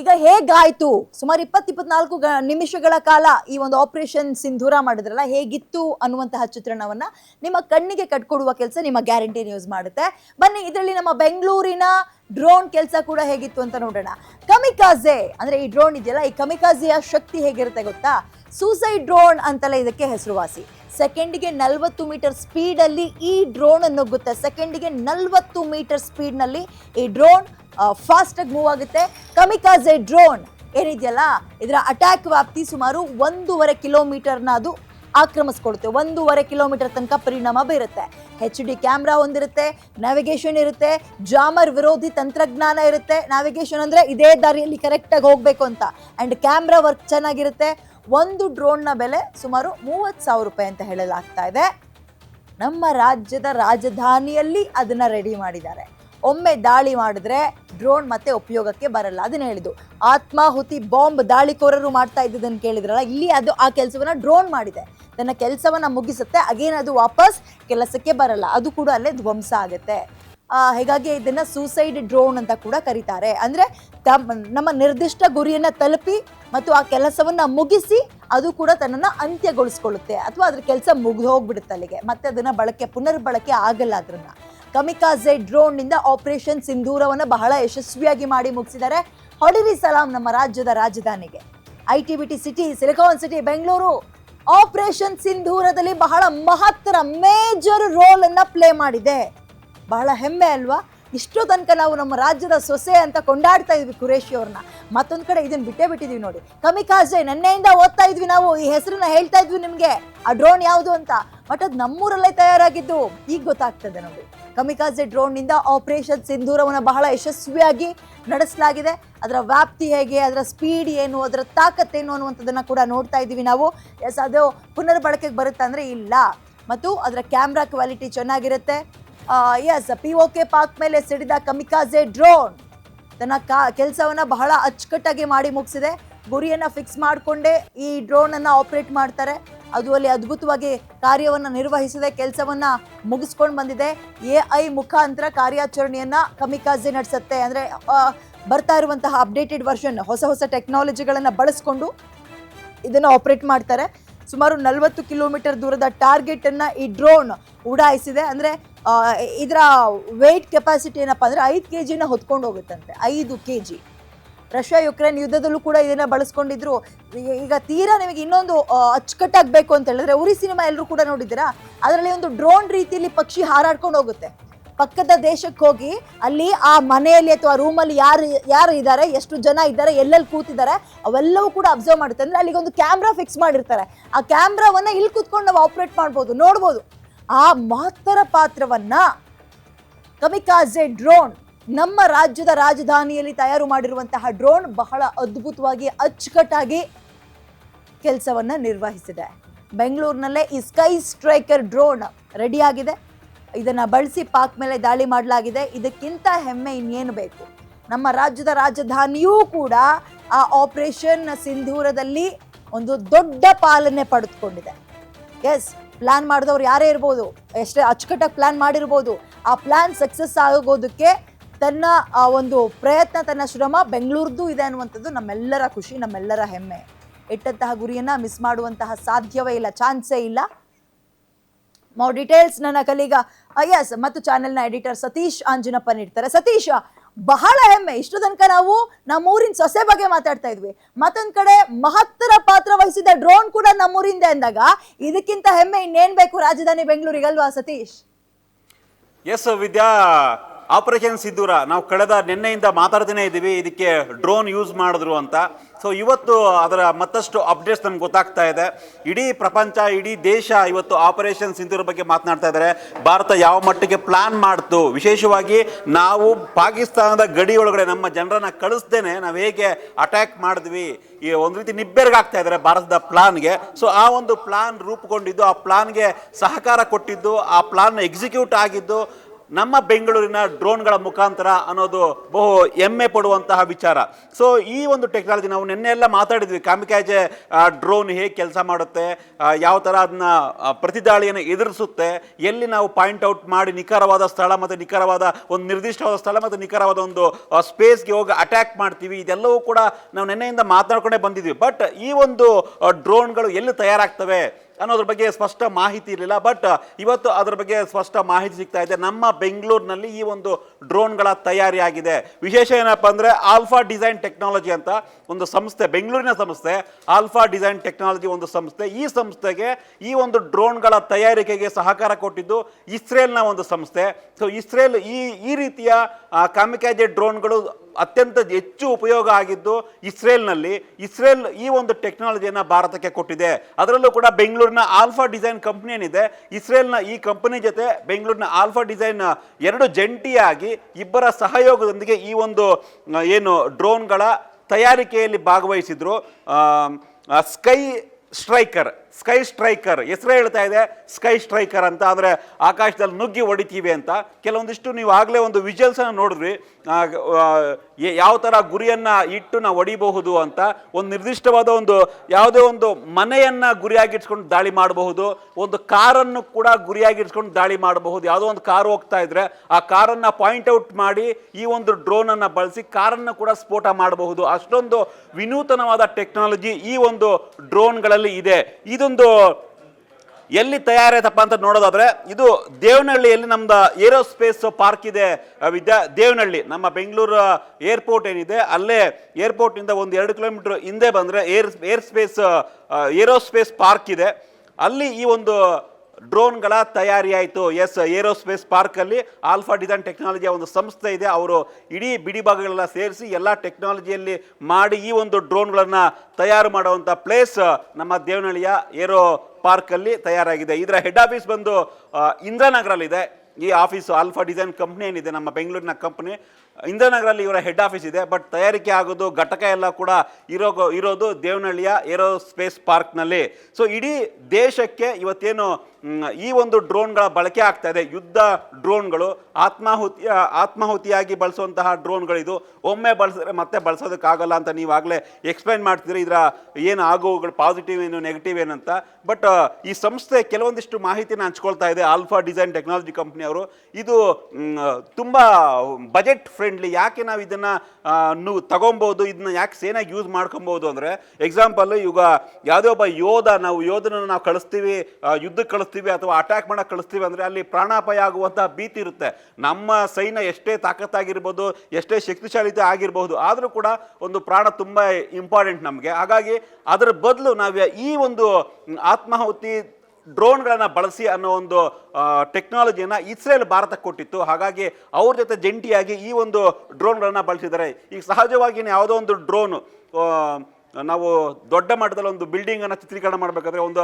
ಈಗ ಹೇಗಾಯ್ತು? ಸುಮಾರು ಇಪ್ಪತ್ ಇಪ್ಪತ್ನಾಲ್ಕು ನಿಮಿಷಗಳ ಕಾಲ ಈ ಒಂದು ಆಪರೇಷನ್ ಸಿಂಧೂರ ಮಾಡಿದ್ರಲ್ಲ, ಹೇಗಿತ್ತು ಅನ್ನುವಂತಹ ಚಿತ್ರಣವನ್ನ ನಿಮ್ಮ ಕಣ್ಣಿಗೆ ಕಟ್ಕೊಡುವ ಕೆಲಸ ನಿಮ್ಮ ಗ್ಯಾರಂಟಿ ನ್ಯೂಸ್ ಮಾಡುತ್ತೆ. ಬನ್ನಿ, ಇದರಲ್ಲಿ ನಮ್ಮ ಬೆಂಗಳೂರಿನ ಡ್ರೋನ್ ಕೆಲಸ ಕೂಡ ಹೇಗಿತ್ತು ಅಂತ ನೋಡೋಣ. ಕಮಿಕಾಜೆ ಅಂದ್ರೆ ಈ ಡ್ರೋನ್ ಇದೆಯಲ್ಲ, ಈ ಕಮಿಕಾಜೆಯ ಶಕ್ತಿ ಹೇಗಿರುತ್ತೆ ಗೊತ್ತಾ? ಸೂಸೈಡ್ ಡ್ರೋನ್ ಅಂತಲೇ ಇದಕ್ಕೆ ಹೆಸರುವಾಸಿ. ಸೆಕೆಂಡಿಗೆ ನಲವತ್ತು ಮೀಟರ್ ಸ್ಪೀಡಲ್ಲಿ ಈ ಡ್ರೋನ್ ನುಗ್ಗುತ್ತೆ ಸೆಕೆಂಡಿಗೆ ನಲವತ್ತು ಮೀಟರ್ ಸ್ಪೀಡ್ನಲ್ಲಿ ಈ ಡ್ರೋನ್ ಫಾಸ್ಟಾಗಿ ಮೂವ್ ಆಗುತ್ತೆ. ಕಮಿಕಾಜೆ ಡ್ರೋನ್ ಏನಿದೆಯಲ್ಲ, ಇದರ ಅಟ್ಯಾಕ್ ವ್ಯಾಪ್ತಿ ಸುಮಾರು ಒಂದೂವರೆ ಕಿಲೋಮೀಟರ್ನ ಅದು ಆಕ್ರಮಿಸ್ಕೊಡುತ್ತೆ. ಒಂದೂವರೆ ಕಿಲೋಮೀಟರ್ ತನಕ ಪರಿಣಾಮ ಬೀರುತ್ತೆ. ಹೆಚ್ ಡಿ ಕ್ಯಾಮ್ರಾ ಹೊಂದಿರುತ್ತೆ ನ್ಯಾವಿಗೇಷನ್ ಇರುತ್ತೆ ಜಾಮರ್ ವಿರೋಧಿ ತಂತ್ರಜ್ಞಾನ ಇರುತ್ತೆ. ನ್ಯಾವಿಗೇಷನ್ ಅಂದರೆ ಇದೇ ದಾರಿಯಲ್ಲಿ ಕರೆಕ್ಟಾಗಿ ಹೋಗಬೇಕು ಅಂತ. ಆ್ಯಂಡ್ ಕ್ಯಾಮ್ರಾ ವರ್ಕ್ ಚೆನ್ನಾಗಿರುತ್ತೆ. ಒಂದು ಡ್ರೋನ್ನ ಬೆಲೆ ಸುಮಾರು ಮೂವತ್ತು ಸಾವಿರ ರೂಪಾಯಿ ಅಂತ ಹೇಳಲಾಗ್ತಾ ಇದೆ. ನಮ್ಮ ರಾಜ್ಯದ ರಾಜಧಾನಿಯಲ್ಲಿ ಅದನ್ನು ರೆಡಿ ಮಾಡಿದ್ದಾರೆ. ಒಮ್ಮೆ ದಾಳಿ ಮಾಡಿದ್ರೆ ಡ್ರೋನ್ ಮತ್ತೆ ಉಪಯೋಗಕ್ಕೆ ಬರಲ್ಲ. ಅದನ್ನ ಹೇಳಿದ್ದು ಆತ್ಮಾಹುತಿ ಬಾಂಬ್ ದಾಳಿಕೋರರು ಮಾಡ್ತಾ ಇದ್ದದನ್ನು ಕೇಳಿದ್ರಲ್ಲ ಇಲ್ಲಿ ಅದು ಆ ಕೆಲಸವನ್ನ ಡ್ರೋನ್ ಮಾಡಿದೆ. ತನ್ನ ಕೆಲಸವನ್ನ ಮುಗಿಸುತ್ತೆ ಅಗೇನ್ ಅದು ವಾಪಸ್ ಕೆಲಸಕ್ಕೆ ಬರಲ್ಲ. ಅದು ಕೂಡ ಅಲ್ಲೇ ಧ್ವಂಸ ಆಗುತ್ತೆ. ಆ, ಹೀಗಾಗಿ ಇದನ್ನ ಸೂಸೈಡ್ ಡ್ರೋನ್ ಅಂತ ಕೂಡ ಕರೀತಾರೆ. ಅಂದ್ರೆ ನಮ್ಮ ನಿರ್ದಿಷ್ಟ ಗುರಿಯನ್ನ ತಲುಪಿ ಮತ್ತು ಆ ಕೆಲಸವನ್ನ ಮುಗಿಸಿ ಅದು ಕೂಡ ತನ್ನನ್ನು ಅಂತ್ಯಗೊಳಿಸ್ಕೊಳ್ಳುತ್ತೆ. ಅಥವಾ ಅದ್ರ ಕೆಲಸ ಮುಗಿದು ಹೋಗ್ಬಿಡುತ್ತೆ ಅಲ್ಲಿಗೆ. ಮತ್ತೆ ಅದನ್ನ ಬಳಕೆ ಪುನರ್ ಬಳಕೆ ಆಗಲ್ಲ ಅದನ್ನ ಕಮಿಕಾಜೆ ಡ್ರೋನ್ನಿಂದ ಆಪರೇಷನ್ ಸಿಂಧೂರವನ್ನ ಬಹಳ ಯಶಸ್ವಿಯಾಗಿ ಮಾಡಿ ಮುಗಿಸಿದ್ದಾರೆ. ಹೊಡಿರಿ ಸಲಾಂ ನಮ್ಮ ರಾಜ್ಯದ ರಾಜಧಾನಿಗೆ. I T B T city silicon city Bengaluru operation ಸಿಂಧೂರದಲ್ಲಿ ಬಹಳ ಮಹತ್ತರ ಮೇಜರ್ ರೋಲ್ ಅನ್ನ ಪ್ಲೇ ಮಾಡಿದೆ. ಬಹಳ ಹೆಮ್ಮೆ ಅಲ್ವಾ? ಇಷ್ಟು ತನಕ ನಾವು ನಮ್ಮ ರಾಜ್ಯದ ಸೊಸೆ ಅಂತ ಕೊಂಡಾಡ್ತಾ ಇದ್ವಿ ಕುರೇಶಿ ಅವ್ರನ್ನ. ಮತ್ತೊಂದು ಕಡೆ ಇದನ್ನ ಬಿಟ್ಟೇ ಬಿಟ್ಟಿದ್ವಿ ನೋಡಿ. ಕಮಿಕಾಜೆ ನೆನ್ನೆಯಿಂದ ಓದ್ತಾ ಇದ್ವಿ ನಾವು. ಈ ಹೆಸರನ್ನ ಹೇಳ್ತಾ ಇದ್ವಿ ನಿಮಗೆ. ಆ ಡ್ರೋನ್ ಯಾವುದು ಅಂತ. ಬಟ್ ಅದು ನಮ್ಮೂರಲ್ಲೇ ತಯಾರಾಗಿದ್ದು. ಈಗ ಗೊತ್ತಾಗ್ತದೆ ನೋಡಿ ಕಮಿಕಾಜೆ ಡ್ರೋನ್ನಿಂದ ಆಪರೇಷನ್ ಸಿಂಧೂರವನ್ನ ಬಹಳ ಯಶಸ್ವಿಯಾಗಿ ನಡೆಸಲಾಗಿದೆ. ಅದರ ವ್ಯಾಪ್ತಿ ಹೇಗೆ, ಅದರ ಸ್ಪೀಡ್ ಏನು, ಅದರ ತಾಕತ್ತೇನು ಅನ್ನುವಂಥದ್ದನ್ನು ಕೂಡ ನೋಡ್ತಾ ಇದ್ದೀವಿ ನಾವು. ಎಸ್ ಅದು ಪುನರ್ ಬಳಕೆಗೆ ಬರುತ್ತೆ ಅಂದ್ರೆ ಇಲ್ಲ. ಮತ್ತು ಅದರ ಕ್ಯಾಮ್ರಾ ಕ್ವಾಲಿಟಿ ಚೆನ್ನಾಗಿರುತ್ತೆ. Yes P O K Pak ಮೇಲೆ ಸಿಡಿದ ಕಮಿಕಾಜೆ ಡ್ರೋನ್ ತನ್ನ ಕಾ, ಕೆಲಸವನ್ನ ಬಹಳ ಅಚ್ಚುಕಟ್ಟಾಗಿ ಮಾಡಿ ಮುಗಿಸಿದೆ. ಗುರಿಯನ್ನ ಫಿಕ್ಸ್ ಮಾಡಿಕೊಂಡೇ ಈ ಡ್ರೋನ್ ಅನ್ನ ಆಪರೇಟ್ ಮಾಡ್ತಾರೆ. ಅದು ಅಲ್ಲಿ ಅದ್ಭುತವಾಗಿ ಕಾರ್ಯವನ್ನು ನಿರ್ವಹಿಸಿದೆ, ಕೆಲಸವನ್ನ ಮುಗಿಸ್ಕೊಂಡು ಬಂದಿದೆ. ಎ ಐ ಮುಖಾಂತರ ಕಾರ್ಯಾಚರಣೆಯನ್ನ ಕಮಿಕಾಜೆ ನಡೆಸುತ್ತೆ. ಅಂದ್ರೆ ಬರ್ತಾ ಇರುವಂತಹ ಅಪ್ಡೇಟೆಡ್ ವರ್ಷನ್ ಹೊಸ ಹೊಸ ಟೆಕ್ನಾಲಜಿಗಳನ್ನ ಬಳಸ್ಕೊಂಡು ಇದನ್ನ ಆಪರೇಟ್ ಮಾಡ್ತಾರೆ. ಸುಮಾರು ನಲವತ್ತು ಕಿಲೋಮೀಟರ್ ದೂರದ ಟಾರ್ಗೆಟ್ ಅನ್ನ ಈ ಡ್ರೋನ್ ಉಡಾಯಿಸಿದೆ. ಅಂದ್ರೆ ಇದರ ವೆಯ್ಟ್ ಕೆಪಾಸಿಟಿ ಏನಪ್ಪ ಅಂದ್ರೆ ಐದು ಕೆ ಜಿನ ಹೊತ್ಕೊಂಡು ಹೋಗುತ್ತಂತೆ, ಐದು ಕೆ ಜಿ ರಷ್ಯಾ, ಯುಕ್ರೇನ್ ಯುದ್ಧದಲ್ಲೂ ಕೂಡ ಇದನ್ನ ಬಳಸ್ಕೊಂಡಿದ್ರು. ಈಗ ತೀರಾ ನಿಮಗೆ ಇನ್ನೊಂದು ಅಚ್ಚುಕಟ್ಟಾಗಬೇಕು ಅಚ್ಚುಕಟ್ಟಾಗಿ ಬೇಕು ಅಂತ ಹೇಳಿದ್ರೆ ಉರಿ ಸಿನಿಮಾ ಎಲ್ಲರೂ ಕೂಡ ನೋಡಿದ್ದೀರಾ? ಅದರಲ್ಲಿ ಒಂದು ಡ್ರೋನ್ ರೀತಿಯಲ್ಲಿ ಪಕ್ಷಿ ಹಾರಾಡ್ಕೊಂಡು ಹೋಗುತ್ತೆ. ಪಕ್ಕದ ದೇಶಕ್ಕೆ ಹೋಗಿ ಅಲ್ಲಿ ಆ ಮನೆಯಲ್ಲಿ ಅಥವಾ ರೂಮಲ್ಲಿ ಯಾರು ಯಾರು ಇದ್ದಾರೆ, ಎಷ್ಟು ಜನ ಇದ್ದಾರೆ, ಎಲ್ಲೆಲ್ಲಿ ಕೂತಿದ್ದಾರೆ, ಅವೆಲ್ಲವೂ ಕೂಡ ಅಬ್ಸರ್ವ್ ಮಾಡುತ್ತೆ. ಅಂದರೆ ಅಲ್ಲಿಗೆ ಒಂದು ಕ್ಯಾಮ್ರಾ ಫಿಕ್ಸ್ ಮಾಡಿರ್ತಾರೆ. ಆ ಕ್ಯಾಮ್ರಾವನ್ನು ಇಲ್ಲಿ ಕೂತ್ಕೊಂಡು ನಾವು ಆಪರೇಟ್ ಮಾಡ್ಬೋದು, ನೋಡ್ಬೋದು. ಆ ಮಹತ್ತರ ಪಾತ್ರವನ್ನ ಕಮಿಕಾಜೆ ಡ್ರೋನ್ ನಮ್ಮ ರಾಜ್ಯದ ರಾಜಧಾನಿಯಲ್ಲಿ ತಯಾರು ಮಾಡಿರುವಂತಹ ಡ್ರೋನ್ ಬಹಳ ಅದ್ಭುತವಾಗಿ, ಅಚ್ಚುಕಟ್ಟಾಗಿ ಕೆಲಸವನ್ನ ನಿರ್ವಹಿಸಿದೆ. ಬೆಂಗಳೂರಿನಲ್ಲೇ ಈ ಸ್ಕೈ ಸ್ಟ್ರೈಕರ್ ಡ್ರೋನ್ ರೆಡಿಯಾಗಿದೆ. ಇದನ್ನ ಬಳಸಿ ಪಾಕ್ ಮೇಲೆ ದಾಳಿ ಮಾಡಲಾಗಿದೆ. ಇದಕ್ಕಿಂತ ಹೆಮ್ಮೆ ಇನ್ನೇನು ಬೇಕು? ನಮ್ಮ ರಾಜ್ಯದ ರಾಜಧಾನಿಯೂ ಕೂಡ ಆ ಆಪರೇಷನ್ ಸಿಂಧೂರದಲ್ಲಿ ಒಂದು ದೊಡ್ಡ ಪಾಲನೆ ಪಡೆದುಕೊಂಡಿದೆ. ಎಸ್ ಪ್ಲಾನ್ ಮಾಡಿದವ್ರು ಯಾರೇ ಇರ್ಬೋದು, ಎಷ್ಟೇ ಅಚ್ಚುಕಟ್ಟಾಗಿ ಪ್ಲಾನ್ ಮಾಡಿರ್ಬೋದು, ಆ ಪ್ಲಾನ್ ಸಕ್ಸಸ್ ಆಗೋದಕ್ಕೆ ತನ್ನ, ಆ, ಒಂದು ಪ್ರಯತ್ನ, ತನ್ನ ಶ್ರಮ ಬೆಂಗಳೂರ್ದು ಇದೆ ಅನ್ನುವಂಥದ್ದು ನಮ್ಮೆಲ್ಲರ ಖುಷಿ, ನಮ್ಮೆಲ್ಲರ ಹೆಮ್ಮೆ. ಇಟ್ಟಂತಹ ಗುರಿಯನ್ನ ಮಿಸ್ ಮಾಡುವಂತಹ ಸಾಧ್ಯವೇ ಇಲ್ಲ, ಚಾನ್ಸೇ ಇಲ್ಲ. ಮೋ ಡೀಟೇಲ್ಸ್ ನನ್ನ ಕಲೀಗ ಎಸ್ ಮತ್ತು ಚಾನೆಲ್ನ ಎಡಿಟರ್ ಸತೀಶ್ ಆಂಜನಪ್ಪ ನೀಡ್ತಾರೆ. ಸತೀಶ್ ಬಹಳ ಹೆಮ್ಮೆ. ಇಷ್ಟು ತನಕ ನಾವು ನಮ್ಮೂರಿನ ಸೊಸೆ ಬಗ್ಗೆ ಮಾತಾಡ್ತಾ ಇದ್ವಿ. ಮತ್ತೊಂದ್ ಕಡೆ ಮಹತ್ತರ ಪಾತ್ರ ವಹಿಸಿದ ಡ್ರೋನ್ ಕೂಡ ನಮ್ಮೂರಿಂದ ಅಂದಾಗ ಇದಕ್ಕಿಂತ ಹೆಮ್ಮೆ ಇನ್ನೇನ್ ಬೇಕು ರಾಜಧಾನಿ ಬೆಂಗಳೂರಿಗಲ್ವಾ ಸತೀಶ್? ಎಸ್ ವಿದ್ಯಾ ಆಪರೇಷನ್ ಸಿದ್ದೂರ ನಾವು ಕಳೆದ ನಿನ್ನೆಯಿಂದ ಮಾತಾಡ್ತಾನೆ ಇದ್ದೀವಿ, ಇದಕ್ಕೆ ಡ್ರೋನ್ ಯೂಸ್ ಮಾಡಿದ್ರು ಅಂತ. ಸೊ ಇವತ್ತು ಅದರ ಮತ್ತಷ್ಟು ಅಪ್ಡೇಟ್ಸ್ ನಮ್ಗೆ ಗೊತ್ತಾಗ್ತಾ ಇದೆ. ಇಡೀ ಪ್ರಪಂಚ, ಇಡೀ ದೇಶ ಇವತ್ತು ಆಪರೇಷನ್ ಸಿಂಧೂರ ಬಗ್ಗೆ ಮಾತನಾಡ್ತಾ ಇದ್ದಾರೆ. ಭಾರತ ಯಾವ ಮಟ್ಟಿಗೆ ಪ್ಲಾನ್ ಮಾಡ್ತು? ವಿಶೇಷವಾಗಿ ನಾವು ಪಾಕಿಸ್ತಾನದ ಗಡಿ ಒಳಗಡೆ ನಮ್ಮ ಜನರನ್ನ ಕಳಿಸ್ದೇನೆ ನಾವು ಹೇಗೆ ಅಟ್ಯಾಕ್ ಮಾಡಿದ್ವಿ. ಈ ಒಂದು ರೀತಿ ನಿಬ್ಬೆರಗಾಗ್ತಾ ಇದ್ದಾರೆ ಭಾರತದ ಪ್ಲಾನ್ಗೆ ಸೊ ಆ ಒಂದು ಪ್ಲಾನ್ ರೂಪುಗೊಂಡಿದ್ದು, ಆ ಪ್ಲಾನ್ಗೆ ಸಹಕಾರ ಕೊಟ್ಟಿದ್ದು, ಆ ಪ್ಲಾನ್ ಎಕ್ಸಿಕ್ಯೂಟ್ ಆಗಿದ್ದು ನಮ್ಮ ಬೆಂಗಳೂರಿನ ಡ್ರೋನ್ಗಳ ಮುಖಾಂತರ ಅನ್ನೋದು ಬಹು ಹೆಮ್ಮೆ ಪಡುವಂತಹ ವಿಚಾರ. ಸೊ ಈ ಒಂದು ಟೆಕ್ನಾಲಜಿ ನಾವು ನಿನ್ನೆ ಎಲ್ಲ ಮಾತಾಡಿದ್ವಿ. ಕಾಮಿಕಾಜೆ ಡ್ರೋನ್ ಹೇಗೆ ಕೆಲಸ ಮಾಡುತ್ತೆ ಯಾವ ಥರ ಅದನ್ನ ಪ್ರತಿದಾಳಿಯನ್ನು ಎದುರಿಸುತ್ತೆ, ಎಲ್ಲಿ ನಾವು ಪಾಯಿಂಟ್ ಔಟ್ ಮಾಡಿ ನಿಖರವಾದ ಸ್ಥಳ ಮತ್ತು ನಿಖರವಾದ ಒಂದು ನಿರ್ದಿಷ್ಟವಾದ ಸ್ಥಳ ಮತ್ತು ನಿಖರವಾದ ಒಂದು ಸ್ಪೇಸ್ಗೆ ಹೋಗಿ ಅಟ್ಯಾಕ್ ಮಾಡ್ತೀವಿ. ಇದೆಲ್ಲವೂ ಕೂಡ ನಾವು ನಿನ್ನೆಯಿಂದ ಮಾತನಾಡ್ಕೊಂಡೇ ಬಂದಿದ್ವಿ. ಬಟ್ ಈ ಒಂದು ಡ್ರೋನ್ಗಳು ಎಲ್ಲಿ ತಯಾರಾಗ್ತವೆ ಅನ್ನೋದ್ರ ಬಗ್ಗೆ ಸ್ಪಷ್ಟ ಮಾಹಿತಿ ಇರಲಿಲ್ಲ. ಬಟ್ ಇವತ್ತು ಅದರ ಬಗ್ಗೆ ಸ್ಪಷ್ಟ ಮಾಹಿತಿ ಸಿಗ್ತಾ ಇದೆ. ನಮ್ಮ ಬೆಂಗಳೂರಿನಲ್ಲಿ ಈ ಒಂದು ಡ್ರೋನ್ಗಳ ತಯಾರಿ ಆಗಿದೆ ವಿಶೇಷ ಏನಪ್ಪ ಅಂದರೆ ಆಲ್ಫಾ ಡಿಸೈನ್ ಟೆಕ್ನಾಲಜಿ ಅಂತ ಒಂದು ಸಂಸ್ಥೆ, ಬೆಂಗಳೂರಿನ ಸಂಸ್ಥೆ ಆಲ್ಫಾ ಡಿಸೈನ್ ಟೆಕ್ನಾಲಜಿ ಒಂದು ಸಂಸ್ಥೆ. ಈ ಸಂಸ್ಥೆಗೆ ಈ ಒಂದು ಡ್ರೋನ್ಗಳ ತಯಾರಿಕೆಗೆ ಸಹಕಾರ ಕೊಟ್ಟಿದ್ದು ಇಸ್ರೇಲ್ನ ಒಂದು ಸಂಸ್ಥೆ. ಸೊ ಇಸ್ರೇಲ್ ಈ ಈ ರೀತಿಯ ಕಾಮಿಕ್ಯಾಜೆ ಡ್ರೋನ್ಗಳು ಅತ್ಯಂತ ಹೆಚ್ಚು ಉಪಯೋಗ ಆಗಿದ್ದು ಇಸ್ರೇಲ್ನಲ್ಲಿ. ಇಸ್ರೇಲ್ ಈ ಒಂದು ಟೆಕ್ನಾಲಜಿಯನ್ನು ಭಾರತಕ್ಕೆ ಕೊಟ್ಟಿದೆ. ಅದರಲ್ಲೂ ಕೂಡ ಬೆಂಗಳೂರಿನ ಆಲ್ಫಾ ಡಿಸೈನ್ ಕಂಪ್ನಿ ಏನಿದೆ, ಇಸ್ರೇಲ್ನ ಈ ಕಂಪನಿ ಜೊತೆ ಬೆಂಗಳೂರಿನ ಆಲ್ಫಾ ಡಿಸೈನ್ ಎರಡು ಜಂಟಿಯಾಗಿ ಇಬ್ಬರ ಸಹಯೋಗದೊಂದಿಗೆ ಈ ಒಂದು ಏನು ಡ್ರೋನ್ಗಳ ತಯಾರಿಕೆಯಲ್ಲಿ ಭಾಗವಹಿಸಿದ್ರು ಸ್ಕೈ ಸ್ಟ್ರೈಕರ್. Sky striker. ಹೆಸರೇ ಹೇಳ್ತಾ ಇದೆ, ಸ್ಕೈ ಸ್ಟ್ರೈಕರ್ ಅಂತ. ಅಂದರೆ ಆಕಾಶದಲ್ಲಿ ನುಗ್ಗಿ ಹೊಡಿತೀವಿ ಅಂತ. ಕೆಲವೊಂದಿಷ್ಟು ನೀವು ಆಗಲೇ ಒಂದು ವಿಜುವಲ್ಸನ್ನು ನೋಡಿದ್ರಿ. ಯಾವ ಥರ ಗುರಿಯನ್ನು ಇಟ್ಟು ನಾವು ಹೊಡಿಬಹುದು ಅಂತ. ಒಂದು ನಿರ್ದಿಷ್ಟವಾದ ಒಂದು, ಯಾವುದೇ ಒಂದು ಮನೆಯನ್ನು ಗುರಿಯಾಗಿಟ್ಸ್ಕೊಂಡು ದಾಳಿ ಮಾಡಬಹುದು. ಒಂದು ಕಾರನ್ನು ಕೂಡ ಗುರಿಯಾಗಿಟ್ಸ್ಕೊಂಡು ದಾಳಿ ಮಾಡಬಹುದು. ಯಾವುದೋ ಒಂದು ಕಾರು ಹೋಗ್ತಾ ಇದ್ರೆ ಆ ಕಾರನ್ನು ಪಾಯಿಂಟ್ ಔಟ್ ಮಾಡಿ ಈ ಒಂದು ಡ್ರೋನನ್ನು ಬಳಸಿ ಕಾರನ್ನು ಕೂಡ ಸ್ಫೋಟ ಮಾಡಬಹುದು. ಅಷ್ಟೊಂದು ವಿನೂತನವಾದ ಟೆಕ್ನಾಲಜಿ ಈ ಒಂದು ಡ್ರೋನ್ಗಳಲ್ಲಿ ಇದೆ ಇದೊಂದು ಎಲ್ಲಿ ತಯಾರಾಯ್ತಪ್ಪ ಅಂತ ನೋಡೋದಾದ್ರೆ, ಇದು ದೇವನಹಳ್ಳಿಯಲ್ಲಿ ನಮ್ದು ಏರೋಸ್ಪೇಸ್ ಪಾರ್ಕ್ ಇದೆ ವಿದ್ಯಾ, ದೇವನಹಳ್ಳಿ, ನಮ್ಮ ಬೆಂಗಳೂರು ಏರ್ಪೋರ್ಟ್ ಏನಿದೆ, ಅಲ್ಲೇ ಏರ್ಪೋರ್ಟ್ನಿಂದ ಒಂದು ಎರಡು ಕಿಲೋಮೀಟರ್ ಹಿಂದೆ ಬಂದರೆ air air space aerospace park ಇದೆ. ಅಲ್ಲಿ ಈ ಒಂದು ಡ್ರೋನ್ಗಳ ತಯಾರಿ ಆಯಿತು ಎಸ್ ಏರೋಸ್ಪೇಸ್ ಪಾರ್ಕಲ್ಲಿ ಆಲ್ಫಾ ಡಿಸೈನ್ ಟೆಕ್ನಾಲಜಿಯ ಒಂದು ಸಂಸ್ಥೆ ಇದೆ. ಅವರು ಇಡೀ ಬಿಡಿ ಭಾಗಗಳೆಲ್ಲ ಸೇರಿಸಿ ಎಲ್ಲ ಟೆಕ್ನಾಲಜಿಯಲ್ಲಿ ಮಾಡಿ ಈ ಒಂದು ಡ್ರೋನ್ಗಳನ್ನು ತಯಾರು ಮಾಡುವಂಥ ಪ್ಲೇಸ್ ನಮ್ಮ ದೇವನಹಳ್ಳಿಯ ಏರೋ ಪಾರ್ಕಲ್ಲಿ ತಯಾರಾಗಿದೆ. ಇದರ ಹೆಡ್ ಆಫೀಸ್ ಬಂದು ಇಂದ್ರನಗರಲ್ಲಿದೆ ಇಂದಿರಾನಗರಲ್ಲಿದೆ. ಈ ಆಫೀಸು ಆಲ್ಫಾ ಡಿಸೈನ್ ಕಂಪ್ನಿ ಏನಿದೆ, ನಮ್ಮ ಬೆಂಗಳೂರಿನ ಕಂಪ್ನಿ ಇಂದ್ರನಗರಲ್ಲಿ ಇವರ ಹೆಡ್ ಆಫೀಸ್ ಇದೆ. ಬಟ್ ತಯಾರಿಕೆ ಆಗೋದು, ಘಟಕ ಎಲ್ಲ ಕೂಡ ಇರೋ ಇರೋದು ದೇವನಹಳ್ಳಿಯ ಏರೋಸ್ಪೇಸ್ ಪಾರ್ಕ್ನಲ್ಲಿ ಸೊ ಇಡೀ ದೇಶಕ್ಕೆ ಇವತ್ತೇನು ಈ ಒಂದು ಡ್ರೋನ್ಗಳ ಬಳಕೆ ಆಗ್ತಾ ಇದೆ. ಯುದ್ಧ ಡ್ರೋನ್ಗಳು ಆತ್ಮಾಹುತಿ ಆತ್ಮಾಹುತಿಯಾಗಿ ಬಳಸುವಂತಹ ಡ್ರೋನ್ಗಳಿದು. ಒಮ್ಮೆ ಬಳಸಿದ್ರೆ ಮತ್ತೆ ಬಳಸೋದಕ್ಕಾಗಲ್ಲ ಅಂತ ನೀವಾಗಲೇ ಎಕ್ಸ್ಪ್ಲೈನ್ ಮಾಡ್ತಿದ್ರೆ ಇದರ ಏನು ಆಗುವುಗಳು ಪಾಸಿಟಿವ್ ಏನು ನೆಗೆಟಿವ್ ಏನಂತ ಬಟ್ ಈ ಸಂಸ್ಥೆ ಕೆಲವೊಂದಿಷ್ಟು ಮಾಹಿತಿನ ಹಂಚ್ಕೊಳ್ತಾ ಇದೆ. ಆಲ್ಫಾ ಡಿಸೈನ್ ಟೆಕ್ನಾಲಜಿ ಕಂಪ್ನಿ ಅವರು. ಇದು ತುಂಬ ಬಜೆಟ್ ಫ್ರೆಂಡ್ಲಿ ಯಾಕೆ ನಾವು ಇದನ್ನು ತಗೊಬೋದು, ಇದನ್ನ ಯಾಕೆ ಸೇನಾಗಿ ಯೂಸ್ ಮಾಡ್ಕೊಬೋದು ಅಂದರೆ ಎಕ್ಸಾಂಪಲ್ ಈಗ ಯಾವುದೇ ಒಬ್ಬ ಯೋಧ, ನಾವು ಯೋಧನನ್ನು ನಾವು ಕಳಿಸ್ತೀವಿ ಯುದ್ಧಕ್ಕೆ ಕಳಿಸ್ತೀವಿ ಅಥವಾ ಅಟ್ಯಾಕ್ ಮಾಡಕ್ಕೆ ಕಳಿಸ್ತೀವಿ ಅಂದರೆ ಅಲ್ಲಿ ಪ್ರಾಣಾಪಾಯ ಆಗುವಂತಹ ಭೀತಿ ಇರುತ್ತೆ. ನಮ್ಮ ಸೈನ್ಯ ಎಷ್ಟೇ ತಾಕತ್ತಾಗಿರ್ಬೋದು, ಎಷ್ಟೇ ಶಕ್ತಿಶಾಲಿತೆ ಆಗಿರಬಹುದು, ಆದರೂ ಕೂಡ ಒಂದು ಪ್ರಾಣ ತುಂಬ ಇಂಪಾರ್ಟೆಂಟ್ ನಮಗೆ. ಹಾಗಾಗಿ ಅದರ ಬದಲು ನಾವು ಈ ಒಂದು ಆತ್ಮಾಹುತಿ ಡ್ರೋನ್ಗಳನ್ನು ಬಳಸಿ ಅನ್ನೋ ಒಂದು ಟೆಕ್ನಾಲಜಿಯನ್ನು ಇಸ್ರೇಲ್ ಭಾರತಕ್ಕೆ ಕೊಟ್ಟಿತ್ತು. ಹಾಗಾಗಿ ಅವ್ರ ಜೊತೆ ಜಂಟಿಯಾಗಿ ಈ ಒಂದು ಡ್ರೋನ್ಗಳನ್ನು ಬಳಸಿದ್ದಾರೆ. ಈಗ ಸಹಜವಾಗಿ ಯಾವುದೋ ಒಂದು ಡ್ರೋನು ನಾವು ದೊಡ್ಡ ಮಟ್ಟದಲ್ಲಿ ಒಂದು ಬಿಲ್ಡಿಂಗನ್ನು ಚಿತ್ರೀಕರಣ ಮಾಡಬೇಕಾದ್ರೆ ಒಂದು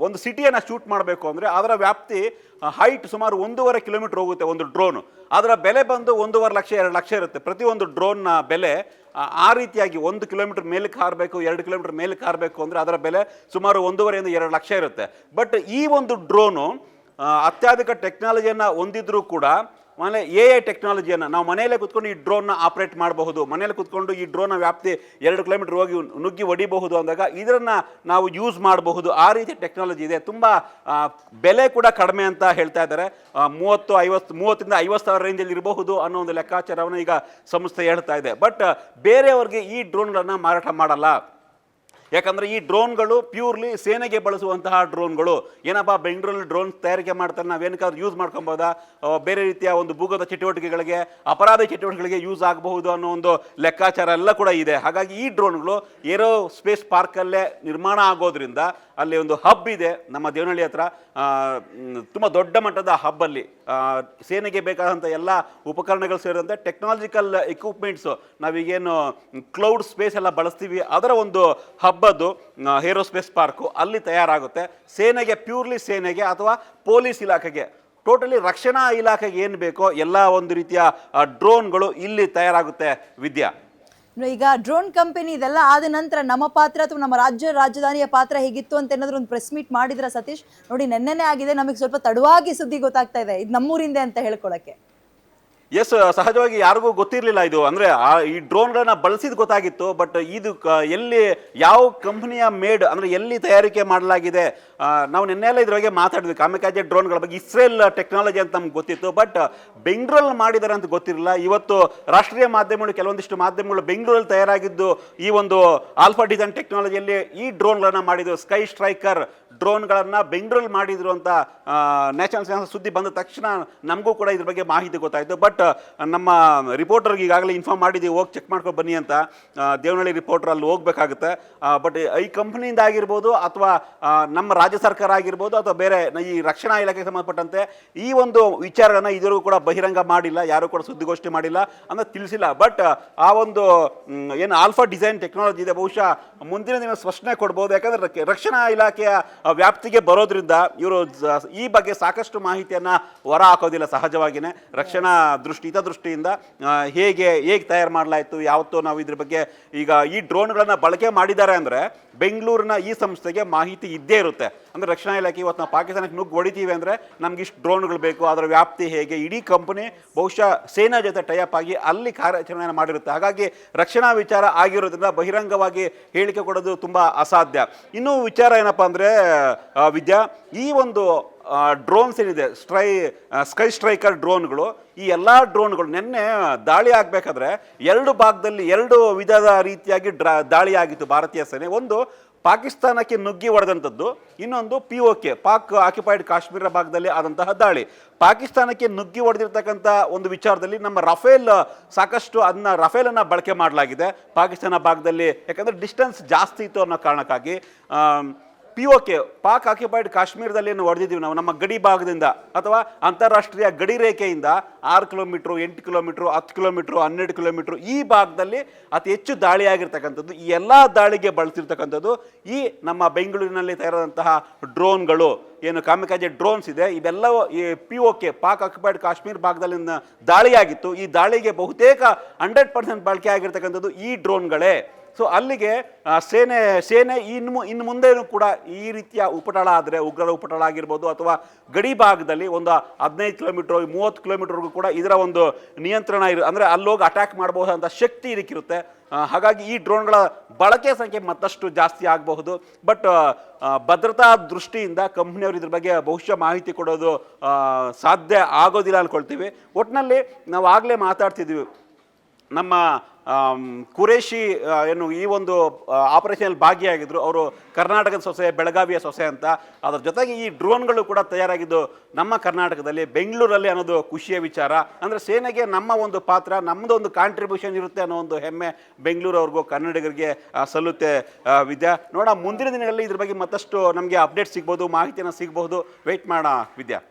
ಒಂದು ಸಿಟಿಯನ್ನು ಶೂಟ್ ಮಾಡಬೇಕು ಅಂದರೆ ಅದರ ವ್ಯಾಪ್ತಿ ಹೈಟ್ ಸುಮಾರು ಒಂದೂವರೆ ಕಿಲೋಮೀಟರ್ ಹೋಗುತ್ತೆ ಒಂದು ಡ್ರೋನು ಅದರ ಬೆಲೆ ಬಂದು ಒಂದೂವರೆ ಲಕ್ಷ ಎರಡು ಲಕ್ಷ ಇರುತ್ತೆ. ಪ್ರತಿಯೊಂದು ಡ್ರೋನ್ನ ಬೆಲೆ ಆ, ರೀತಿಯಾಗಿ ಒಂದು ಕಿಲೋಮೀಟರ್ ಮೇಲೆ ಹಾರಬೇಕು ಎರಡು ಕಿಲೋಮೀಟರ್ ಮೇಲೆ ಹಾರಬೇಕು ಅಂದರೆ ಅದರ ಬೆಲೆ ಸುಮಾರು ಒಂದೂವರೆಯಿಂದ ಎರಡು ಲಕ್ಷ ಇರುತ್ತೆ. ಬಟ್ ಈ ಒಂದು ಡ್ರೋನು ಅತ್ಯಾಧಿಕ ಟೆಕ್ನಾಲಜಿಯನ್ನು ಹೊಂದಿದ್ರೂ ಕೂಡ ಆಮೇಲೆ ಎ ಐ ಟೆಕ್ನಾಲಜಿಯನ್ನು ನಾವು ಮನೆಯಲ್ಲೇ ಕುತ್ಕೊಂಡು ಈ ಡ್ರೋನ್ನ ಆಪ್ರೇಟ್ ಮಾಡಬಹುದು. ಮನೆಯಲ್ಲಿ ಕುತ್ಕೊಂಡು ಈ ಡ್ರೋನ್ನ ವ್ಯಾಪ್ತಿ ಎರಡು ಕಿಲೋಮೀಟರ್ ಹೋಗಿ ನುಗ್ಗಿ ಹೊಡಿಬಹುದು ಅಂದಾಗ ಇದನ್ನು ನಾವು ಯೂಸ್ ಮಾಡಬಹುದು. ಆ ರೀತಿ ಟೆಕ್ನಾಲಜಿ ಇದೆ. ತುಂಬ ಬೆಲೆ ಕೂಡ ಕಡಿಮೆ ಅಂತ ಹೇಳ್ತಾ ಇದ್ದಾರೆ. ಮೂವತ್ತು, ಐವತ್ತು, ಮೂವತ್ತರಿಂದ ಐವತ್ತು ಸಾವಿರ ರೇಂಜಲ್ಲಿ ಇರಬಹುದು ಅನ್ನೋ ಒಂದು ಲೆಕ್ಕಾಚಾರವನ್ನು ಈಗ ಸಂಸ್ಥೆ ಹೇಳ್ತಾ ಇದೆ. ಬಟ್ ಬೇರೆಯವ್ರಿಗೆ ಈ ಡ್ರೋನ್ಗಳನ್ನು ಮಾರಾಟ ಮಾಡಲ್ಲ. ಯಾಕಂದ್ರೆ ಈ ಡ್ರೋನ್ಗಳು ಪ್ಯೂರ್ಲಿ ಸೇನೆಗೆ ಬಳಸುವಂತಹ ಡ್ರೋನ್ಗಳು. ಏನಪ್ಪ, ಬೆಂಗಳೂರಲ್ಲಿ ಡ್ರೋನ್ ತಯಾರಿಕೆ ಮಾಡ್ತಾರೆ ನಾವೇನಕ್ಕಾದ್ರೂ ಯೂಸ್ ಮಾಡ್ಕೊಬೋದಾ ಬೇರೆ ರೀತಿಯ ಒಂದು ಭೂಗತ ಚಟುವಟಿಕೆಗಳಿಗೆ, ಅಪರಾಧ ಚಟುವಟಿಕೆಗಳಿಗೆ ಯೂಸ್ ಆಗಬಹುದು ಅನ್ನೋ ಒಂದು ಲೆಕ್ಕಾಚಾರ ಎಲ್ಲ ಕೂಡ ಇದೆ. ಹಾಗಾಗಿ ಈ ಡ್ರೋನ್ಗಳು ಏರೋ ಸ್ಪೇಸ್ ಪಾರ್ಕಲ್ಲೇ ನಿರ್ಮಾಣ ಆಗೋದ್ರಿಂದ ಅಲ್ಲಿ ಒಂದು ಹಬ್ ಇದೆ ನಮ್ಮ ದೇವನಹಳ್ಳಿ ಹತ್ರ. ತುಂಬ ದೊಡ್ಡ ಮಟ್ಟದ ಹಬ್ಬಲ್ಲಿ. ಸೇನೆಗೆ ಬೇಕಾದಂಥ ಎಲ್ಲ ಉಪಕರಣಗಳು ಸೇರಿದಂತೆ ಟೆಕ್ನಾಲಜಿಕಲ್ ಎಕ್ವಿಪ್ಮೆಂಟ್ಸು ನಾವೀಗೇನು ಕ್ಲೌಡ್ ಸ್ಪೇಸ್ ಎಲ್ಲ ಬಳಸ್ತೀವಿ. ಅದರ ಒಂದು ಹಬ್ಬದ್ದು ಏರೋಸ್ಪೇಸ್ ಪಾರ್ಕು ಅಲ್ಲಿ ತಯಾರಾಗುತ್ತೆ. ಸೇನೆಗೆ ಪ್ಯೂರ್ಲಿ ಸೇನೆಗೆ ಅಥವಾ ಪೊಲೀಸ್ ಇಲಾಖೆಗೆ. ಟೋಟಲಿ ರಕ್ಷಣಾ ಇಲಾಖೆಗೆ ಏನು ಬೇಕೋ ಎಲ್ಲ ಒಂದು ರೀತಿಯ ಡ್ರೋನ್ಗಳು ಇಲ್ಲಿ ತಯಾರಾಗುತ್ತೆ ವಿದ್ಯಾ. ಈಗ ಡ್ರೋನ್ ಕಂಪನಿ ಇದೆಲ್ಲ ಆದ ನಂತರ ನಮ್ಮ ಪಾತ್ರ ಅಥವಾ ನಮ್ಮ ರಾಜ್ಯ ರಾಜಧಾನಿಯ ಪಾತ್ರ ಹೇಗಿತ್ತು ಅಂತ ಏನಾದ್ರು ಒಂದು ಪ್ರೆಸ್ ಮೀಟ್ ಮಾಡಿದ್ರ ಸತೀಶ್? ನೋಡಿ, ನೆನ್ನೆನೇ ಆಗಿದೆ, ನಮಗೆ ಸ್ವಲ್ಪ ತಡವಾಗಿ ಸುದ್ದಿ ಗೊತ್ತಾಗ್ತಾ ಇದೆ. ಇದು ನಮ್ಮೂರಿಂದೆ ಅಂತ ಹೇಳ್ಕೊಳಕ್ಕೆ. ಎಸ್ ಸಹಜವಾಗಿ ಯಾರಿಗೂ ಗೊತ್ತಿರಲಿಲ್ಲ ಇದು. ಅಂದ್ರೆ ಈ ಡ್ರೋನ್ಗಳನ್ನ ಬಳಸಿದ್ ಗೊತ್ತಾಗಿತ್ತು ಬಟ್ ಇದು ಎಲ್ಲಿ ಯಾವ ಕಂಪ್ನಿಯ ಮೇಡ್ ಅಂದ್ರೆ ಎಲ್ಲಿ ತಯಾರಿಕೆ ಮಾಡಲಾಗಿದೆ ನಾವು ನಿನ್ನೆಲ್ಲ ಇದ್ರ ಬಗ್ಗೆ ಮಾತಾಡಿದ್ವಿ. ಕಾಮಿಕಾಜೆ ಡ್ರೋನ್ಗಳ ಬಗ್ಗೆ ಇಸ್ರೇಲ್ ಟೆಕ್ನಾಲಜಿ ಅಂತ ನಮ್ಗೆ ಗೊತ್ತಿತ್ತು ಬಟ್ ಬೆಂಗಳೂರಲ್ಲಿ ಮಾಡಿದ್ದಾರೆ ಅಂತ ಗೊತ್ತಿರಲಿಲ್ಲ. ಇವತ್ತು ರಾಷ್ಟ್ರೀಯ ಮಾಧ್ಯಮಗಳು, ಕೆಲವೊಂದಿಷ್ಟು ಮಾಧ್ಯಮಗಳು ಬೆಂಗಳೂರಲ್ಲಿ ತಯಾರಾಗಿದ್ದು, ಈ ಒಂದು ಆಲ್ಫಾ ಡಿಸೈನ್ ಟೆಕ್ನಾಲಜಿಯಲ್ಲಿ ಈ ಡ್ರೋನ್ಗಳನ್ನು ಮಾಡಿದ್ರು ಸ್ಕೈ ಸ್ಟ್ರೈಕರ್ ಡ್ರೋನ್ಗಳನ್ನು ಬೆಂಗಳೂರಲ್ಲಿ ಮಾಡಿದ್ರು ಅಂತ ನ್ಯಾಷನಲ್ ಸುದ್ದಿ ಬಂದ ತಕ್ಷಣ ನಮಗೂ ಕೂಡ ಇದ್ರ ಬಗ್ಗೆ ಮಾಹಿತಿ ಗೊತ್ತಾಯಿತು. ಬಟ್ ನಮ್ಮ ರಿಪೋರ್ಟರ್ಗೆ ಈಗಾಗಲೇ ಇನ್ಫಾರ್ಮ್ ಮಾಡಿದ್ದೀವಿ, ಹೋಗಿ ಚೆಕ್ ಮಾಡ್ಕೊಂಡು ಬನ್ನಿ ಅಂತ. ದೇವನಹಳ್ಳಿ ರಿಪೋರ್ಟರ್ ಅಲ್ಲಿ ಹೋಗ್ಬೇಕಾಗುತ್ತೆ. ಬಟ್ ಈ ಕಂಪ್ನಿಯಿಂದ ಆಗಿರ್ಬೋದು ಅಥವಾ ನಮ್ಮ ರಾಜ್ಯ ಸರ್ಕಾರ ಆಗಿರ್ಬೋದು ಅಥವಾ ಬೇರೆ ಈ ರಕ್ಷಣಾ ಇಲಾಖೆಗೆ ಸಂಬಂಧಪಟ್ಟಂತೆ ಈ ಒಂದು ವಿಚಾರನ ಇದುವರೆಗೂ ಕೂಡ ಬಹಿರಂಗ ಮಾಡಿಲ್ಲ, ಯಾರೂ ಕೂಡ ಸುದ್ದಿಗೋಷ್ಠಿ ಮಾಡಿಲ್ಲ ಅಂತ ತಿಳಿಸಿಲ್ಲ. ಬಟ್ ಆ ಒಂದು ಏನು ಆಲ್ಫಾ ಡಿಸೈನ್ ಟೆಕ್ನಾಲಜಿ ಇದೆ, ಬಹುಶಃ ಮುಂದಿನ ದಿನ ಸ್ಪಷ್ಟನೆ ಕೊಡ್ಬೋದು. ಯಾಕಂದ್ರೆ ರಕ್ಷಣಾ ಇಲಾಖೆಯ ವ್ಯಾಪ್ತಿಗೆ ಬರೋದ್ರಿಂದ ಇವರು ಈ ಬಗ್ಗೆ ಸಾಕಷ್ಟು ಮಾಹಿತಿಯನ್ನ ಹೊರ ಹಾಕೋದಿಲ್ಲ ಸಹಜವಾಗಿನೇ. ರಕ್ಷಣಾ ದೃಷ್ಟಿ, ಹಿತದೃಷ್ಟಿಯಿಂದ ಹೇಗೆ ಹೇಗೆ ತಯಾರು ಮಾಡಲಾಯಿತು, ಯಾವತ್ತೋ ನಾವು ಇದ್ರ ಬಗ್ಗೆ ಈಗ ಈ ಡ್ರೋನ್ಗಳನ್ನು ಬಳಕೆ ಮಾಡಿದ್ದಾರೆ ಅಂದ್ರೆ ಬೆಂಗಳೂರಿನ ಈ ಸಂಸ್ಥೆಗೆ ಮಾಹಿತಿ ಇದ್ದೇ ಇರುತ್ತೆ. ಅಂದ್ರೆ ರಕ್ಷಣಾ ಇಲಾಖೆ ಇವತ್ತು ನಾವು ಪಾಕಿಸ್ತಾನಕ್ಕೆ ನುಗ್ಗಿ ಹೊಡಿತೀವಿ ಅಂದ್ರೆ ನಮ್ಗೆ ಇಷ್ಟು ಡ್ರೋನ್ಗಳು ಬೇಕು, ಅದರ ವ್ಯಾಪ್ತಿ ಹೇಗೆ, ಇಡೀ ಕಂಪನಿ ಬಹುಶಃ ಸೇನಾ ಜೊತೆ ಟೈಅಪ್ ಆಗಿ ಅಲ್ಲಿ ಕಾರ್ಯಾಚರಣೆಯನ್ನು ಮಾಡಿರುತ್ತೆ. ಹಾಗಾಗಿ ರಕ್ಷಣಾ ವಿಚಾರ ಆಗಿರೋದ್ರಿಂದ ಬಹಿರಂಗವಾಗಿ ಹೇಳಿಕೆ ಕೊಡೋದು ತುಂಬಾ ಅಸಾಧ್ಯ. ಇನ್ನೂ ವಿಚಾರ ಏನಪ್ಪಾ ಅಂದ್ರೆ ವಿದ್ಯಾ, ಈ ಒಂದು ಡ್ರೋನ್ಸ್ ಏನಿದೆ? ಸ್ಟ್ರೈ ಸ್ಕೈ ಸ್ಟ್ರೈಕರ್ ಡ್ರೋನ್ಗಳು ಈ ಎಲ್ಲ ಡ್ರೋನ್ಗಳು ನಿನ್ನೆ ದಾಳಿ ಆಗಬೇಕಾದ್ರೆ ಎರಡು ಭಾಗದಲ್ಲಿ ಎರಡು ವಿಧದ ರೀತಿಯಾಗಿ ಡ್ರಾ, ದಾಳಿ ಆಗಿತ್ತು ಭಾರತೀಯ ಸೇನೆ. ಒಂದು ಪಾಕಿಸ್ತಾನಕ್ಕೆ ನುಗ್ಗಿ ಹೊಡೆದಂಥದ್ದು, ಇನ್ನೊಂದು P O K Pak occupied Kashmir ಭಾಗದಲ್ಲಿ ಆದಂತಹ ದಾಳಿ. ಪಾಕಿಸ್ತಾನಕ್ಕೆ ನುಗ್ಗಿ ಹೊಡೆದಿರ್ತಕ್ಕಂಥ ಒಂದು ವಿಚಾರದಲ್ಲಿ ನಮ್ಮ ರಫೇಲ್ ಸಾಕಷ್ಟು ಅದನ್ನ ರಫೇಲನ್ನು ಬಳಕೆ ಮಾಡಲಾಗಿದೆ ಪಾಕಿಸ್ತಾನ ಭಾಗದಲ್ಲಿ. ಯಾಕಂದ್ರೆ ಡಿಸ್ಟೆನ್ಸ್ ಜಾಸ್ತಿ ಇತ್ತು ಅನ್ನೋ ಕಾರಣಕ್ಕಾಗಿ P O K Pak occupied ಕಾಶ್ಮೀರದಲ್ಲಿ ಏನು ಹೊಡೆದಿದ್ದೀವಿ ನಾವು? ನಮ್ಮ ಗಡಿ ಭಾಗದಿಂದ ಅಥವಾ ಅಂತಾರಾಷ್ಟ್ರೀಯ ಗಡಿ ರೇಖೆಯಿಂದ ಆರು ಕಿಲೋಮೀಟ್ರು, ಎಂಟು ಕಿಲೋಮೀಟ್ರು, ಹತ್ತು ಕಿಲೋಮೀಟ್ರು, ಹನ್ನೆರಡು ಕಿಲೋಮೀಟ್ರು ಈ ಭಾಗದಲ್ಲಿ ಅತಿ ಹೆಚ್ಚು ದಾಳಿಯಾಗಿರ್ತಕ್ಕಂಥದ್ದು, ಈ ಎಲ್ಲ ದಾಳಿಗೆ ಬಳಸಿರ್ತಕ್ಕಂಥದ್ದು ಈ ನಮ್ಮ ಬೆಂಗಳೂರಿನಲ್ಲಿ ತಯಾರಾದಂತಹ ಡ್ರೋನ್ಗಳು. ಏನು ಕಾಮಿಕಾಜೆ ಡ್ರೋನ್ಸ್ ಇದೆ. ಇವೆಲ್ಲವೂ ಈ P O K Pak occupied Kashmir ಭಾಗದಲ್ಲಿ ದಾಳಿಯಾಗಿತ್ತು. ಈ ದಾಳಿಗೆ ಬಹುತೇಕ ಹಂಡ್ರೆಡ್ ಪರ್ಸೆಂಟ್ ಬಳಕೆ ಆಗಿರ್ತಕ್ಕಂಥದ್ದು ಈ ಡ್ರೋನ್ಗಳೇ. ಸೊ ಅಲ್ಲಿಗೆ ಸೇನೆ ಸೇನೆ ಇನ್ನು ಇನ್ನು ಮುಂದೆನೂ ಕೂಡ ಈ ರೀತಿಯ ಉಪಟಳ ಆದರೆ, ಉಗ್ರರ ಉಪಟಳ ಆಗಿರ್ಬೋದು ಅಥವಾ ಗಡಿ ಭಾಗದಲ್ಲಿ ಒಂದು ಹದಿನೈದು ಕಿಲೋಮೀಟ್ರ್, ಮೂವತ್ತು ಕಿಲೋಮೀಟರ್ಗೂ ಕೂಡ ಇದರ ಒಂದು ನಿಯಂತ್ರಣ ಇರು, ಅಂದರೆ ಅಲ್ಲೋಗಿ ಅಟ್ಯಾಕ್ ಮಾಡಬಹುದಂಥ ಶಕ್ತಿ ಇದಕ್ಕಿರುತ್ತೆ ಹಾಗಾಗಿ ಈ ಡ್ರೋನ್ಗಳ ಬಳಕೆ ಸಂಖ್ಯೆ ಮತ್ತಷ್ಟು ಜಾಸ್ತಿ ಆಗಬಹುದು. ಬಟ್ ಭದ್ರತಾ ದೃಷ್ಟಿಯಿಂದ ಕಂಪ್ನಿಯವರು ಇದ್ರ ಬಗ್ಗೆ ಬಹುಶಃ ಮಾಹಿತಿ ಕೊಡೋದು ಸಾಧ್ಯ ಆಗೋದಿಲ್ಲ ಅನ್ಕೊಳ್ತೀವಿ. ಒಟ್ಟಿನಲ್ಲಿ ನಾವು ಆಗಲೇ ಮಾತಾಡ್ತಿದ್ವಿ. ನಮ್ಮ ಕುರೇಶಿ ಏನು, ಈ ಒಂದು ಆಪರೇಷನಲ್ಲಿ ಭಾಗಿಯಾಗಿದ್ದರು ಅವರು ಕರ್ನಾಟಕದ ಸೊಸೆ, ಬೆಳಗಾವಿಯ ಸೊಸೆ ಅಂತ. ಅದರ ಜೊತೆಗೆ ಈ ಡ್ರೋನ್ಗಳು ಕೂಡ ತಯಾರಾಗಿದ್ದು ನಮ್ಮ ಕರ್ನಾಟಕದಲ್ಲಿ, ಬೆಂಗಳೂರಲ್ಲಿ ಅನ್ನೋದು ಖುಷಿಯ ವಿಚಾರ. ಅಂದರೆ ಸೇನೆಗೆ ನಮ್ಮ ಒಂದು ಪಾತ್ರ ನಮ್ಮದು ಒಂದು ಕಾಂಟ್ರಿಬ್ಯೂಷನ್ ಇರುತ್ತೆ ಅನ್ನೋ ಒಂದು ಹೆಮ್ಮೆ ಬೆಂಗಳೂರವ್ರಿಗೂ, ಕನ್ನಡಿಗರಿಗೆ ಸಲ್ಲುತ್ತೆ ವಿದ್ಯಾ. ನೋಡ ಮುಂದಿನ ದಿನಗಳಲ್ಲಿ ಇದ್ರ ಬಗ್ಗೆ ಮತ್ತಷ್ಟು ನಮಗೆ ಅಪ್ಡೇಟ್ ಸಿಗ್ಬೋದು, ಮಾಹಿತಿಯನ್ನು ಸಿಗ್ಬೋದು. ವೆಯ್ಟ್ ಮಾಡೋಣ, ವಿದ್ಯಾ.